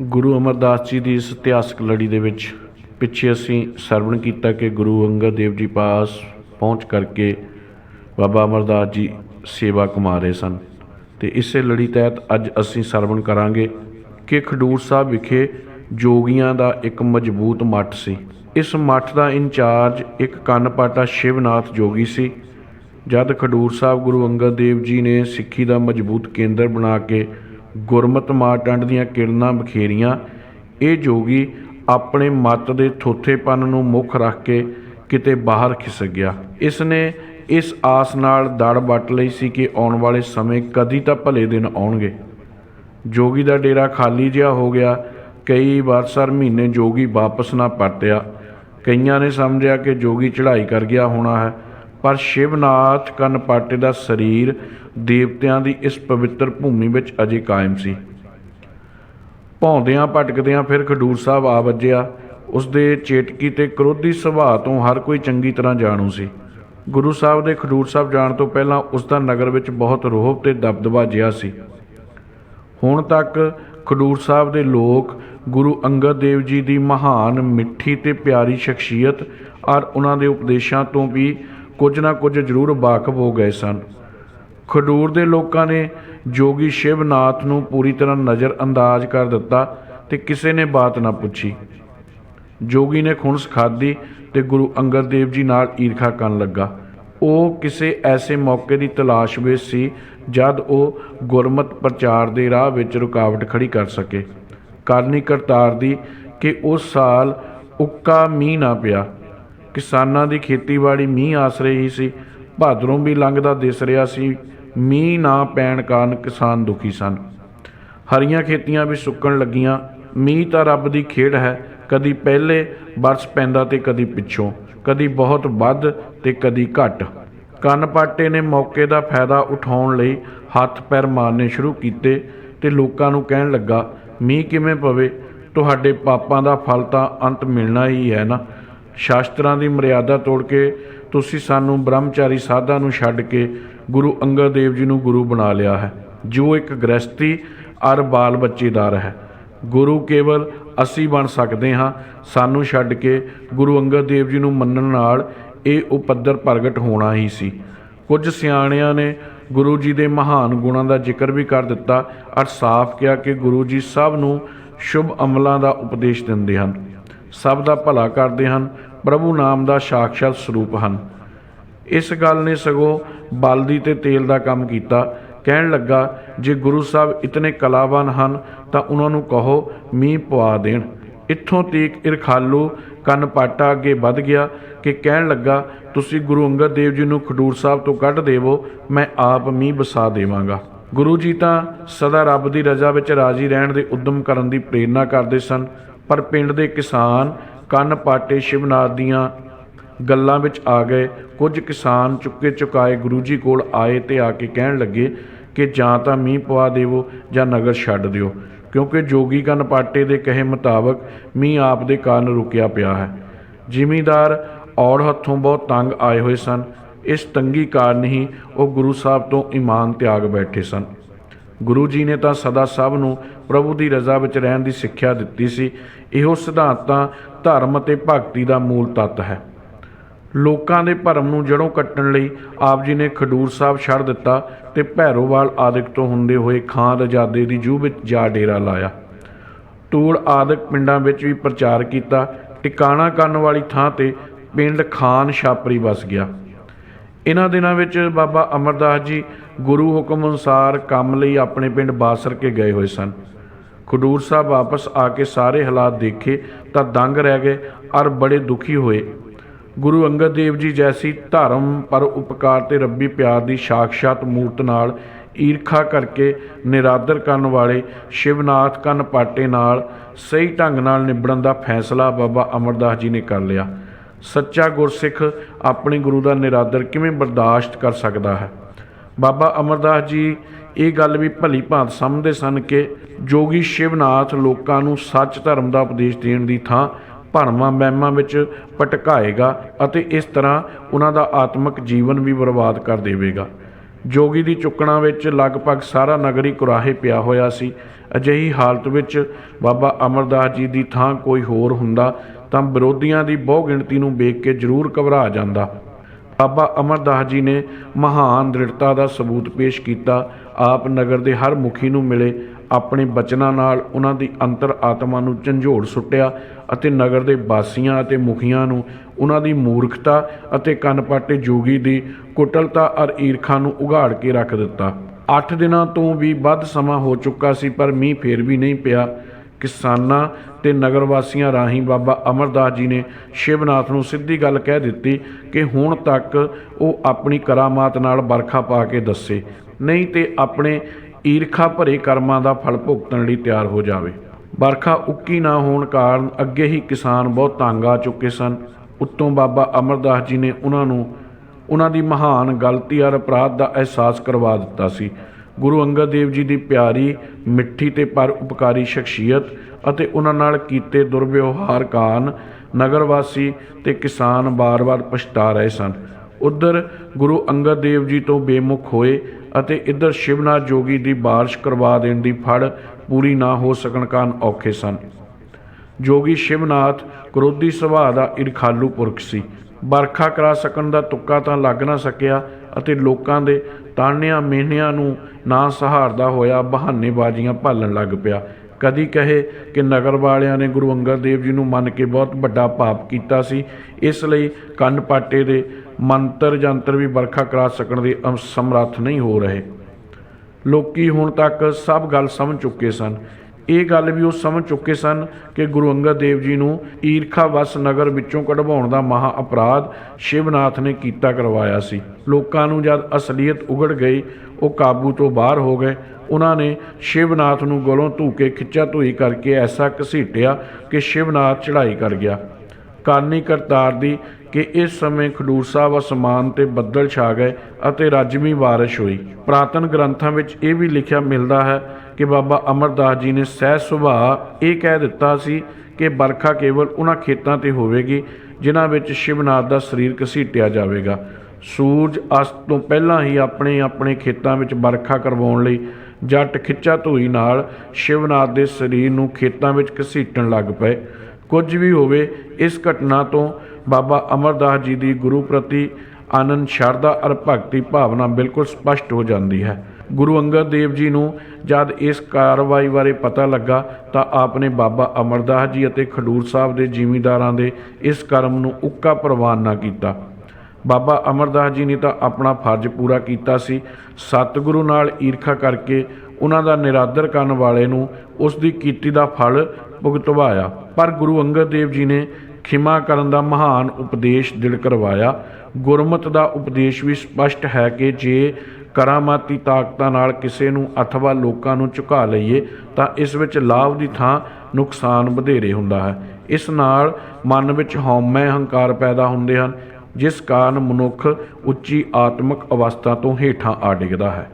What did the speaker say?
ਗੁਰੂ ਅਮਰਦਾਸ ਜੀ ਦੀ ਇਸ ਇਤਿਹਾਸਕ ਲੜੀ ਦੇ ਵਿੱਚ ਪਿੱਛੇ ਅਸੀਂ ਸਰਵਣ ਕੀਤਾ ਕਿ ਗੁਰੂ ਅੰਗਦ ਦੇਵ ਜੀ ਪਾਸ ਪਹੁੰਚ ਕਰਕੇ ਬਾਬਾ ਅਮਰਦਾਸ ਜੀ ਸੇਵਾ ਕਮਾ ਰਹੇ ਸਨ। ਤੇ ਇਸੇ ਲੜੀ ਤਹਿਤ ਅੱਜ ਅਸੀਂ ਸਰਵਣ ਕਰਾਂਗੇ ਕਿ ਖਡੂਰ ਸਾਹਿਬ ਵਿਖੇ ਜੋਗੀਆਂ ਦਾ ਇੱਕ ਮਜ਼ਬੂਤ ਮੱਠ ਸੀ। ਇਸ ਮੱਠ ਦਾ ਇੰਚਾਰਜ ਇੱਕ ਕੰਨਪਾਟਾ ਸ਼ਿਵਨਾਥ ਜੋਗੀ ਸੀ। ਜਦ ਖਡੂਰ ਸਾਹਿਬ ਗੁਰੂ ਅੰਗਦ ਦੇਵ ਜੀ ਨੇ ਸਿੱਖੀ ਦਾ ਮਜ਼ਬੂਤ ਕੇਂਦਰ ਬਣਾ ਕੇ ਗੁਰਮਤਿ ਮਾਰਟੰਡ ਦੀਆਂ ਕਿਰਨਾਂ ਬਖੇਰੀਆਂ, ਇਹ ਜੋਗੀ ਆਪਣੇ ਮਤ ਦੇ ਥੋਥੇਪਨ ਨੂੰ ਮੁੱਖ ਰੱਖ ਕੇ ਕਿਤੇ ਬਾਹਰ ਖਿਸਕ ਗਿਆ। ਇਸ ਨੇ ਇਸ ਆਸ ਨਾਲ ਦੜ ਵੱਟ ਲਈ ਸੀ ਕਿ ਆਉਣ ਵਾਲੇ ਸਮੇਂ ਕਦੀ ਤਾਂ ਭਲੇ ਦਿਨ ਆਉਣਗੇ। ਜੋਗੀ ਦਾ ਡੇਰਾ ਖਾਲੀ ਜਿਹਾ ਹੋ ਗਿਆ। ਕਈ ਵਾਰ ਸਰ ਮਹੀਨੇ ਜੋਗੀ ਵਾਪਸ ਨਾ ਪਰਤਿਆ। ਕਈਆਂ ਨੇ ਸਮਝਿਆ ਕਿ ਜੋਗੀ ਚੜ੍ਹਾਈ ਕਰ ਗਿਆ ਹੋਣਾ ਹੈ। ਪਰ ਸ਼ਿਵਨਾਥ ਕਨਪਾਟੇ ਦਾ ਸਰੀਰ ਦੇਵਤਿਆਂ ਦੀ ਇਸ ਪਵਿੱਤਰ ਭੂਮੀ ਵਿੱਚ ਅਜੇ ਕਾਇਮ ਸੀ। ਭੌਂਦਿਆਂ ਭਟਕਦਿਆਂ ਫਿਰ ਖਡੂਰ ਸਾਹਿਬ ਆ ਵੱਜਿਆ। ਉਸ ਦੇ ਚੇਟਕੀ ਤੇ ਕ੍ਰੋਧੀ ਸੁਭਾਅ ਤੋਂ ਹਰ ਕੋਈ ਚੰਗੀ ਤਰ੍ਹਾਂ ਜਾਣੂ ਸੀ। ਗੁਰੂ ਸਾਹਿਬ ਦੇ ਖਡੂਰ ਸਾਹਿਬ ਜਾਣ ਤੋਂ ਪਹਿਲਾਂ ਉਸ ਦਾ ਨਗਰ ਵਿੱਚ ਬਹੁਤ ਰੋਹਬ ਤੇ ਦਬਦਬਾ ਜਿਹਾ ਸੀ। ਹੁਣ ਤੱਕ ਖਡੂਰ ਸਾਹਿਬ ਦੇ ਲੋਕ ਗੁਰੂ ਅੰਗਦ ਦੇਵ ਜੀ ਦੀ ਮਹਾਨ ਮਿੱਠੀ ਤੇ ਪਿਆਰੀ ਸ਼ਖਸੀਅਤ ਔਰ ਉਹਨਾਂ ਦੇ ਉਪਦੇਸ਼ਾਂ ਤੋਂ ਵੀ ਕੁਝ ਨਾ ਕੁਝ ਜ਼ਰੂਰ ਵਾਕਫ ਹੋ ਗਏ ਸਨ। ਖਡੂਰ ਦੇ ਲੋਕਾਂ ਨੇ ਜੋਗੀ ਸ਼ਿਵਨਾਥ ਨੂੰ ਪੂਰੀ ਤਰ੍ਹਾਂ ਨਜ਼ਰ ਅੰਦਾਜ਼ ਕਰ ਦਿੱਤਾ ਤੇ ਕਿਸੇ ਨੇ ਬਾਤ ਨਾ ਪੁੱਛੀ। ਜੋਗੀ ਨੇ ਖੁਣਸ ਖਾਦੀ ਤੇ ਗੁਰੂ ਅੰਗਦ ਦੇਵ ਜੀ ਨਾਲ ਈਰਖਾ ਕਰਨ ਲੱਗਾ। ਉਹ ਕਿਸੇ ਐਸੇ ਮੌਕੇ ਦੀ ਤਲਾਸ਼ ਵਿੱਚ ਸੀ ਜਦ ਉਹ ਗੁਰਮਤ ਪ੍ਰਚਾਰ ਦੇ ਰਾਹ ਵਿੱਚ ਰੁਕਾਵਟ ਖੜੀ ਕਰ ਸਕੇ। ਕਰਨੀ ਕਰਤਾਰ ਦੀ ਕਿ ਉਸ ਸਾਲ ਉੱਕਾ ਮੀਂਹ ਨਾ ਪਿਆ। ਕਿਸਾਨਾਂ ਦੀ ਖੇਤੀਬਾੜੀ ਮੀਂਹ ਆਸ ਰਹੀ ਸੀ। ਭਾਦਰੋਂ ਵੀ ਲੰਘਦਾ ਦਿਸ ਰਿਹਾ ਸੀ। ਮੀਂਹ ਨਾ ਪੈਣ ਕਾਰਨ ਕਿਸਾਨ ਦੁਖੀ ਸਨ। ਹਰੀਆਂ ਖੇਤੀਆਂ ਵੀ ਸੁੱਕਣ ਲੱਗੀਆਂ। ਮੀਂਹ ਤਾਂ ਰੱਬ ਦੀ ਖੇਡ ਹੈ। ਕਦੀ ਪਹਿਲੇ ਬਰਸ ਪੈਂਦਾ ਤੇ ਕਦੀ ਪਿੱਛੋਂ। ਕਦੀ ਬਹੁਤ ਵੱਧ ਤੇ ਕਦੀ ਘੱਟ। ਕੰਨਪਾਟੇ ਨੇ ਮੌਕੇ ਦਾ ਫਾਇਦਾ ਉਠਾਉਣ ਲਈ ਹੱਥ ਪੈਰ ਮਾਰਨੇ ਸ਼ੁਰੂ ਕੀਤੇ ਤੇ ਲੋਕਾਂ ਨੂੰ ਕਹਿਣ ਲੱਗਾ, ਮੀਂਹ ਕਿਵੇਂ ਪਵੇ? ਤੁਹਾਡੇ ਪਾਪਾਂ ਦਾ ਫਲ ਤਾਂ ਅੰਤ ਮਿਲਣਾ ਹੀ ਹੈ ਨਾ। ਸ਼ਾਸਤਰਾਂ ਦੀ ਮਰਿਆਦਾ ਤੋੜ ਕੇ ਤੁਸੀਂ ਸਾਨੂੰ ਬ੍ਰਹਮਚਾਰੀ ਸਾਧਾਂ ਨੂੰ ਛੱਡ ਕੇ ਗੁਰੂ ਅੰਗਦ ਦੇਵ ਜੀ ਨੂੰ ਗੁਰੂ ਬਣਾ ਲਿਆ ਹੈ। ਜੋ ਇੱਕ ਗ੍ਰਸਤੀ ਅਰ ਬਾਲ ਬੱਚੇਦਾਰ ਹੈ। ਗੁਰੂ ਕੇਵਲ ਅਸੀਂ ਬਣ ਸਕਦੇ ਹਾਂ, ਸਾਨੂੰ ਛੱਡ ਕੇ ਗੁਰੂ ਅੰਗਦ ਦੇਵ ਜੀ ਨੂੰ ਮੰਨਣ ਨਾਲ ਇਹ ਉਪੱਦਰ ਪ੍ਰਗਟ ਹੋਣਾ ਹੀ ਸੀ। ਕੁਝ ਸਿਆਣਿਆਂ ਨੇ ਗੁਰੂ ਜੀ ਦੇ ਮਹਾਨ ਗੁਣਾਂ ਦਾ ਜ਼ਿਕਰ ਵੀ ਕਰ ਦਿੱਤਾ ਅਰ ਸਾਫ਼ ਕਿਹਾ ਕਿ ਗੁਰੂ ਜੀ ਸਭ ਨੂੰ ਸ਼ੁਭ ਅਮਲਾਂ ਦਾ ਉਪਦੇਸ਼ ਦਿੰਦੇ ਹਨ। ਸਭ ਦਾ ਭਲਾ ਕਰਦੇ ਹਨ। ਪ੍ਰਭੂ ਨਾਮ ਦਾ ਸਾਖਸ਼ਾਤ ਸਰੂਪ ਹਨ। ਇਸ ਗੱਲ ਨੇ ਸਗੋਂ ਬਲਦੀ ਤੇ ਤੇਲ ਦਾ ਕੰਮ ਕੀਤਾ। ਕਹਿਣ ਲੱਗਾ, ਜੇ ਗੁਰੂ ਸਾਹਿਬ ਇਤਨੇ ਕਲਾਵਾਨ ਹਨ, ਤਾਂ ਉਹਨਾਂ ਨੂੰ ਕਹੋ, ਮੀਂਹ ਪਵਾ ਦੇਣ। ਇੱਥੋਂ ਤੀਕ ਇਰਖਾਲੂ ਕੰਨ ਪਾਟਾ ਅੱਗੇ ਵੱਧ ਗਿਆ ਕਿ ਕਹਿਣ ਲੱਗਾ, ਤੁਸੀਂ ਗੁਰੂ ਅੰਗਦ ਦੇਵ ਜੀ ਨੂੰ ਖਡੂਰ ਸਾਹਿਬ ਤੋਂ ਕੱਢ ਦੇਵੋ, ਮੈਂ ਆਪ ਮੀਂਹ ਵਸਾ ਦੇਵਾਂਗਾ। ਗੁਰੂ ਜੀ ਤਾਂ ਸਦਾ ਰੱਬ ਦੀ ਰਜ਼ਾ ਵਿੱਚ ਰਾਜ਼ੀ ਰਹਿਣ ਦੇ ਉਦਮ ਕਰਨ ਦੀ ਪ੍ਰੇਰਣਾ ਕਰਦੇ ਸਨ, ਪਰ ਪਿੰਡ ਦੇ ਕਿਸਾਨ ਕੰਨ ਪਾਟੇ ਸ਼ਿਵਨਾਥ ਦੀਆਂ ਗੱਲਾਂ ਵਿੱਚ ਆ ਗਏ। ਕੁਝ ਕਿਸਾਨ ਚੁੱਕੇ ਚੁਕਾਏ ਗੁਰੂ ਜੀ ਕੋਲ ਆਏ ਤੇ ਆ ਕੇ ਕਹਿਣ ਲੱਗੇ ਕਿ ਜਾਂ ਤਾਂ ਮੀਂਹ ਪਵਾ ਦੇਵੋ ਜਾਂ ਨਗਰ ਛੱਡ ਦਿਓ, ਕਿਉਂਕਿ ਜੋਗੀ ਕੰਨ ਪਾਟੇ ਦੇ ਕਹੇ ਮੁਤਾਬਕ ਮੀਂਹ ਆਪ ਦੇ ਕਾਰਨ ਰੁਕਿਆ ਪਿਆ ਹੈ। ਜ਼ਿਮੀਦਾਰ ਔੜ ਹੱਥੋਂ ਬਹੁਤ ਤੰਗ ਆਏ ਹੋਏ ਸਨ। ਇਸ ਤੰਗੀ ਕਾਰਨ ਹੀ ਉਹ ਗੁਰੂ ਸਾਹਿਬ ਤੋਂ ਇਮਾਨ ਤਿਆਗ ਬੈਠੇ ਸਨ। ਗੁਰੂ ਜੀ ਨੇ ਤਾਂ ਸਦਾ ਸਭ ਨੂੰ ਪ੍ਰਭੂ ਦੀ ਰਜ਼ਾ ਵਿੱਚ ਰਹਿਣ ਦੀ ਸਿੱਖਿਆ ਦਿੱਤੀ ਸੀ। ਇਹੋ ਸਿਧਾਂਤ ਤਾਂ ਧਰਮ ਅਤੇ ਭਗਤੀ ਦਾ ਮੂਲ ਤੱਤ ਹੈ। ਲੋਕਾਂ ਦੇ ਭਰਮ ਨੂੰ ਜੜੋਂ ਕੱਟਣ ਲਈ ਆਪ ਜੀ ਨੇ ਖਡੂਰ ਸਾਹਿਬ ਛੱਡ ਦਿੱਤਾ ਤੇ ਭੈਰੋਵਾਲ ਆਦਿਕ ਤੋਂ ਹੁੰਦੇ ਹੋਏ ਖਾਨ ਆਜ਼ਾਦੇ ਦੀ ਜੂਹ ਵਿੱਚ ਜਾ ਡੇਰਾ ਲਾਇਆ। ਟੂੜ ਆਦਿਕ ਪਿੰਡਾਂ ਵਿੱਚ ਵੀ ਪ੍ਰਚਾਰ ਕੀਤਾ। ਟਿਕਾਣਾ ਕਰਨ ਵਾਲੀ ਥਾਂ ਤੇ ਪਿੰਡ ਖਾਨ ਛਾਪਰੀ ਵਸ ਗਿਆ। ਇਹਨਾਂ ਦਿਨਾਂ ਵਿੱਚ ਬਾਬਾ ਅਮਰਦਾਸ ਜੀ ਗੁਰੂ ਹੁਕਮ ਅਨੁਸਾਰ ਕੰਮ ਲਈ ਆਪਣੇ ਪਿੰਡ ਬਾਸਰ ਕੇ ਗਏ ਹੋਏ ਸਨ। ਖਡੂਰ ਸਾਹਿਬ ਵਾਪਸ ਆ ਕੇ ਸਾਰੇ ਹਾਲਾਤ ਦੇਖੇ ਤਾਂ ਦੰਗ ਰਹਿ ਗਏ ਔਰ ਬੜੇ ਦੁਖੀ ਹੋਏ। ਗੁਰੂ ਅੰਗਦ ਦੇਵ ਜੀ ਜੈਸੀ ਧਰਮ ਪਰ ਉਪਕਾਰ ਤੇ ਰੱਬੀ ਪਿਆਰ ਦੀ ਸਾਖਸ਼ਾਤ ਮੂਰਤ ਨਾਲ ਈਰਖਾ ਕਰਕੇ ਨਿਰਾਦਰ ਕਰਨ ਵਾਲੇ ਸ਼ਿਵਨਾਥ ਕੰਨ ਪਾਟੇ ਨਾਲ ਸਹੀ ਢੰਗ ਨਾਲ ਨਿਬੜਨ ਦਾ ਫੈਸਲਾ ਬਾਬਾ ਅਮਰਦਾਸ ਜੀ ਨੇ ਕਰ ਲਿਆ। ਸੱਚਾ ਗੁਰਸਿੱਖ ਆਪਣੇ ਗੁਰੂ ਦਾ ਨਿਰਾਦਰ ਕਿਵੇਂ ਬਰਦਾਸ਼ਤ ਕਰ ਸਕਦਾ ਹੈ? ਬਾਬਾ ਅਮਰਦਾਸ ਜੀ ਇਹ ਗੱਲ ਵੀ ਭਲੀ ਭਾਂਤ ਸਮਝਦੇ ਸਨ ਕਿ ਜੋਗੀ ਸ਼ਿਵਨਾਥ ਲੋਕਾਂ ਨੂੰ ਸੱਚ ਧਰਮ ਦਾ ਉਪਦੇਸ਼ ਦੇਣ ਦੀ ਥਾਂ ਭਰਮਾਂ ਵਹਿਮਾਂ ਵਿੱਚ ਭਟਕਾਏਗਾ ਅਤੇ ਇਸ ਤਰ੍ਹਾਂ ਉਹਨਾਂ ਦਾ ਆਤਮਿਕ ਜੀਵਨ ਵੀ ਬਰਬਾਦ ਕਰ ਦੇਵੇਗਾ। ਜੋਗੀ ਦੀ ਚੁੱਕਣਾ ਵਿੱਚ ਲਗਭਗ ਸਾਰਾ ਨਗਰੀ ਕੁਰਾਹੇ ਪਿਆ ਹੋਇਆ ਸੀ। ਅਜਿਹੀ ਹਾਲਤ ਵਿੱਚ ਬਾਬਾ ਅਮਰਦਾਸ ਜੀ ਦੀ ਥਾਂ ਕੋਈ ਹੋਰ ਹੁੰਦਾ ਤਾਂ ਵਿਰੋਧੀਆਂ ਦੀ ਬਹੁ ਗਿਣਤੀ ਨੂੰ ਵੇਖ ਕੇ ਜ਼ਰੂਰ ਘਬਰਾ ਜਾਂਦਾ। ਬਾਬਾ ਅਮਰਦਾਸ ਜੀ ਨੇ ਮਹਾਨ ਦ੍ਰਿੜਤਾ ਦਾ ਸਬੂਤ ਪੇਸ਼ ਕੀਤਾ। ਆਪ ਨਗਰ ਦੇ ਹਰ ਮੁਖੀ ਨੂੰ ਮਿਲੇ। ਆਪਣੇ ਬਚਨਾਂ ਨਾਲ ਉਹਨਾਂ ਦੀ ਅੰਤਰ ਆਤਮਾ ਨੂੰ ਝੰਜੋੜ ਸੁੱਟਿਆ ਅਤੇ ਨਗਰ ਦੇ ਵਾਸੀਆਂ ਅਤੇ ਮੁਖੀਆਂ ਨੂੰ ਉਹਨਾਂ ਦੀ ਮੂਰਖਤਾ ਅਤੇ ਕੰਨਪਾਟੇ ਜੋਗੀ ਦੀ ਕੁਟਲਤਾ ਅਰ ਈਰਖਾ ਨੂੰ ਉਗਾੜ ਕੇ ਰੱਖ ਦਿੱਤਾ। 8 ਦਿਨਾਂ ਤੋਂ ਵੀ ਵੱਧ ਸਮਾਂ ਹੋ ਚੁੱਕਾ ਸੀ, ਪਰ ਮੀਂਹ ਫੇਰ ਵੀ ਨਹੀਂ ਪਿਆ। ਕਿਸਾਨਾਂ ਤੇ ਨਗਰ ਵਾਸੀਆਂ ਰਾਹੀਂ ਬਾਬਾ ਅਮਰਦਾਸ ਜੀ ਨੇ ਸ਼ਿਵਨਾਥ ਨੂੰ ਸਿੱਧੀ ਗੱਲ ਕਹਿ ਦਿੱਤੀ ਕਿ ਹੁਣ ਤੱਕ ਉਹ ਆਪਣੀ ਕਰਾਮਾਤ ਨਾਲ ਬਰਖਾ ਪਾ ਕੇ ਦੱਸੇ। ਨਹੀਂ ਤੇ ਆਪਣੇ ਈਰਖਾ ਭਰੇ ਕਰਮਾਂ ਦਾ ਫਲ ਭੁਗਤਣ ਲਈ ਤਿਆਰ ਹੋ ਜਾਵੇ। ਬਰਖਾ ਉੱਕੀ ਨਾ ਹੋਣ ਕਾਰਨ ਅੱਗੇ ਹੀ ਕਿਸਾਨ ਬਹੁਤ ਤੰਗ ਆ ਚੁੱਕੇ ਸਨ। ਉੱਤੋਂ ਬਾਬਾ ਅਮਰਦਾਸ ਜੀ ਨੇ ਉਹਨਾਂ ਨੂੰ, ਉਹਨਾਂ ਦੀ ਮਹਾਨ ਗਲਤੀ ਔਰ ਅਪਰਾਧ ਦਾ ਅਹਿਸਾਸ ਕਰਵਾ ਦਿੱਤਾ ਸੀ। ਗੁਰੂ ਅੰਗਦ ਦੇਵ ਜੀ ਦੀ ਪਿਆਰੀ, ਮਿੱਠੀ ਤੇ ਪਰ ਉਪਕਾਰੀ ਸ਼ਖਸੀਅਤ ਅਤੇ ਉਹਨਾਂ ਨਾਲ ਕੀਤੇ ਦੁਰਵਿਵਹਾਰ ਕਾਰਨ ਨਗਰ ਵਾਸੀ ਤੇ ਕਿਸਾਨ ਬਾਰ-ਬਾਰ ਪਛਤਾ ਰਹੇ ਸਨ। ਉਧਰ ਗੁਰੂ ਅੰਗਦ ਦੇਵ ਜੀ ਤੋਂ ਬੇਮੁਖ ਹੋਏ ਅਤੇ ਇੱਧਰ ਸ਼ਿਵਨਾਥ ਜੋਗੀ ਦੀ ਬਾਰਿਸ਼ ਕਰਵਾ ਦੇਣ ਦੀ ਫੜ ਪੂਰੀ ਨਾ ਹੋ ਸਕਣ ਕਾਰਨ ਔਖੇ ਸਨ। ਜੋਗੀ ਸ਼ਿਵਨਾਥ ਕ੍ਰੋਧੀ ਸੁਭਾਅ ਦਾ ਇਰਖਾਲੂ ਪੁਰਖ ਸੀ। ਬਰਖਾ ਕਰਾ ਸਕਣ ਦਾ ਤੁੱਕਾ ਤਾਂ ਲੱਗ ਨਾ ਸਕਿਆ ਅਤੇ ਲੋਕਾਂ ਦੇ ਤਾਨਿਆਂ ਮਿਹਨਿਆਂ ਨੂੰ ਨਾ ਸਹਾਰਦਾ ਹੋਇਆ ਬਹਾਨੇਬਾਜ਼ੀਆਂ ਭਾਲਣ ਲੱਗ ਪਿਆ। ਕਦੀ ਕਹੇ ਕਿ ਨਗਰ ਵਾਲਿਆਂ ਨੇ ਗੁਰੂ ਅੰਗਦ ਦੇਵ ਜੀ ਨੂੰ ਮੰਨ ਕੇ ਬਹੁਤ ਵੱਡਾ ਪਾਪ ਕੀਤਾ ਸੀ। ਇਸ ਲਈ ਕੰਨ ਪਾਟੇ ਦੇ ਮੰਤਰ ਜੰਤਰ ਵੀ ਵਰਖਾ ਕਰਾ ਸਕਣ ਦੇ ਅਮ- ਸਮਰੱਥ ਨਹੀਂ ਹੋ ਰਹੇ। ਲੋਕੀ ਹੁਣ ਤੱਕ ਸਭ ਗੱਲ ਸਮਝ ਚੁੱਕੇ ਸਨ। ਇਹ ਗੱਲ ਵੀ ਉਹ ਸਮਝ ਚੁੱਕੇ ਸਨ ਕਿ ਗੁਰੂ ਅੰਗਦ ਦੇਵ ਜੀ ਨੂੰ ਈਰਖਾ ਵਸ ਨਗਰ ਵਿੱਚੋਂ ਕਢਵਾਉਣ ਦਾ ਮਹਾ ਅਪਰਾਧ ਸ਼ਿਵਨਾਥ ਨੇ ਕੀਤਾ ਕਰਵਾਇਆ ਸੀ। ਲੋਕਾਂ ਨੂੰ ਜਦ ਅਸਲੀਅਤ ਉਗੜ ਗਈ, ਉਹ ਕਾਬੂ ਤੋਂ ਬਾਹਰ ਹੋ ਗਏ। ਉਹਨਾਂ ਨੇ ਸ਼ਿਵਨਾਥ ਨੂੰ ਗਲੋਂ ਧੂ ਕੇ ਖਿੱਚਾ ਧੂਈ ਕਰਕੇ ਐਸਾ ਘਸੀਟਿਆ ਕਿ ਸ਼ਿਵਨਾਥ ਚੜ੍ਹਾਈ ਕਰ ਗਿਆ। ਕਾਨੀ ਕਰਤਾਰ ਦੀ ਕਿ ਇਸ ਸਮੇਂ ਖਡੂਰ ਸਾਹਿਬ ਅਸਮਾਨ ਤੇ ਬੱਦਲ ਛਾ ਗਏ ਅਤੇ ਰਾਜਮੀ ਬਾਰਿਸ਼ ਹੋਈ। ਪ੍ਰਾਤਨ ਗ੍ਰੰਥਾਂ ਵਿੱਚ ਇਹ ਵੀ ਲਿਖਿਆ ਮਿਲਦਾ ਹੈ ਕਿ ਬਾਬਾ ਅਮਰਦਾਸ ਜੀ ਨੇ ਸਹਿ ਸੁਭਾਅ ਇਹ ਕਹਿ ਦਿੱਤਾ ਸੀ ਕਿ ਬਰਖਾ ਕੇਵਲ ਉਹਨਾਂ ਖੇਤਾਂ ਤੇ ਹੋਵੇਗੀ, ਜਿਨ੍ਹਾਂ ਵਿੱਚ ਸ਼ਿਵਨਾਥ ਦਾ ਸਰੀਰ ਘਸੀਟਿਆ ਜਾਵੇਗਾ। ਸੂਰਜ ਅਸਤ ਤੋਂ ਪਹਿਲਾਂ ਹੀ ਆਪਣੇ ਆਪਣੇ ਖੇਤਾਂ ਵਿੱਚ ਬਰਖਾ ਕਰਵਾਉਣ ਲਈ ਜੱਟ ਖਿੱਚਾ ਧੋਈ ਨਾਲ ਸ਼ਿਵਨਾਥ ਦੇ ਸਰੀਰ ਨੂੰ ਖੇਤਾਂ ਵਿੱਚ ਘਸੀਟਣ ਲੱਗ ਪਏ। ਕੁਝ ਵੀ ਹੋਵੇ, ਇਸ ਘਟਨਾ ਤੋਂ ਬਾਬਾ ਅਮਰਦਾਸ ਜੀ ਦੀ ਗੁਰੂ ਪ੍ਰਤੀ ਆਨੰਦ, ਸ਼ਰਧਾ ਅਰ ਭਗਤੀ ਭਾਵਨਾ ਬਿਲਕੁਲ ਸਪਸ਼ਟ ਹੋ ਜਾਂਦੀ ਹੈ। ਗੁਰੂ ਅੰਗਦ ਦੇਵ ਜੀ ਨੂੰ ਜਦ ਇਸ ਕਾਰਵਾਈ ਬਾਰੇ ਪਤਾ ਲੱਗਾ ਤਾਂ ਆਪ ਨੇ ਬਾਬਾ ਅਮਰਦਾਸ ਜੀ ਅਤੇ ਖਡੂਰ ਸਾਹਿਬ ਦੇ ਜ਼ਿਮੀਂਦਾਰਾਂ ਦੇ ਇਸ ਕਰਮ ਨੂੰ ਉੱਕਾ ਪ੍ਰਵਾਨ ਨਾ ਕੀਤਾ। ਬਾਬਾ ਅਮਰਦਾਸ ਜੀ ਨੇ ਤਾਂ ਆਪਣਾ ਫਰਜ਼ ਪੂਰਾ ਕੀਤਾ ਸੀ। ਸਤਿਗੁਰੂ ਨਾਲ ਈਰਖਾ ਕਰਕੇ ਉਹਨਾਂ ਦਾ ਨਿਰਾਦਰ ਕਰਨ ਵਾਲੇ ਨੂੰ ਉਸ ਦੀ ਕੀਤੀ ਦਾ ਫਲ ਭੁਗਤਵਾਇਆ। ਪਰ ਗੁਰੂ ਅੰਗਦ ਦੇਵ ਜੀ ਨੇ ਖਿਮਾ ਕਰਨ ਦਾ ਮਹਾਨ ਉਪਦੇਸ਼ ਦਿਲ ਕਰਵਾਇਆ। ਗੁਰਮਤ ਦਾ ਉਪਦੇਸ਼ ਵੀ ਸਪਸ਼ਟ ਹੈ ਕਿ ਜੇ ਕਰਾਮਾਤੀ ਤਾਕਤਾਂ ਨਾਲ ਕਿਸੇ ਨੂੰ ਅਥਵਾ ਲੋਕਾਂ ਨੂੰ ਝੁਕਾ ਲਈਏ, ਤਾਂ ਇਸ ਵਿੱਚ ਲਾਭ ਦੀ ਥਾਂ ਨੁਕਸਾਨ ਵਧੇਰੇ ਹੁੰਦਾ ਹੈ। ਇਸ ਨਾਲ ਮਨ ਵਿੱਚ ਹਉਮੈ ਹੰਕਾਰ ਪੈਦਾ ਹੁੰਦੇ ਹਨ, ਜਿਸ ਕਾਰਨ ਮਨੁੱਖ ਉੱਚੀ ਆਤਮਿਕ ਅਵਸਥਾ ਤੋਂ ਹੇਠਾਂ ਆ ਡਿੱਗਦਾ ਹੈ।